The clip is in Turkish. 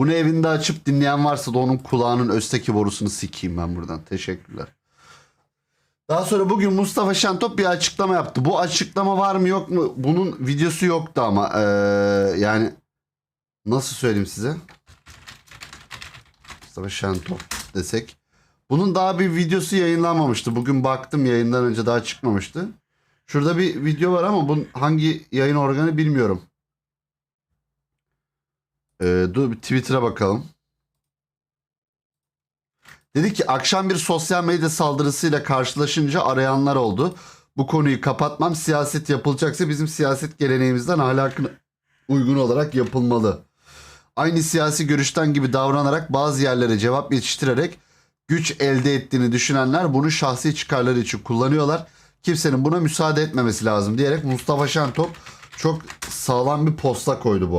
Bunu evinde açıp dinleyen varsa da onun kulağının östeki borusunu sikeyim ben buradan. Teşekkürler. Daha sonra bugün Mustafa Şentop bir açıklama yaptı. Bu açıklama var mı yok mu? Bunun videosu yoktu ama eee, yani nasıl söyleyeyim size? Mustafa Şentop desek. Bunun daha bir videosu yayınlanmamıştı. Bugün baktım yayından önce daha çıkmamıştı. Şurada bir video var ama bunun hangi yayın organı bilmiyorum. Ee, dur bir Twitter'a bakalım. Dedi ki akşam bir sosyal medya saldırısıyla karşılaşınca arayanlar oldu. Bu konuyu kapatmam siyaset yapılacaksa bizim siyaset geleneğimizden ahlakına uygun olarak yapılmalı. Aynı siyasi görüşten gibi davranarak bazı yerlere cevap yetiştirerek güç elde ettiğini düşünenler bunu şahsi çıkarları için kullanıyorlar. Kimsenin buna müsaade etmemesi lazım diyerek Mustafa Şentop çok sağlam bir posta koydu bu arada.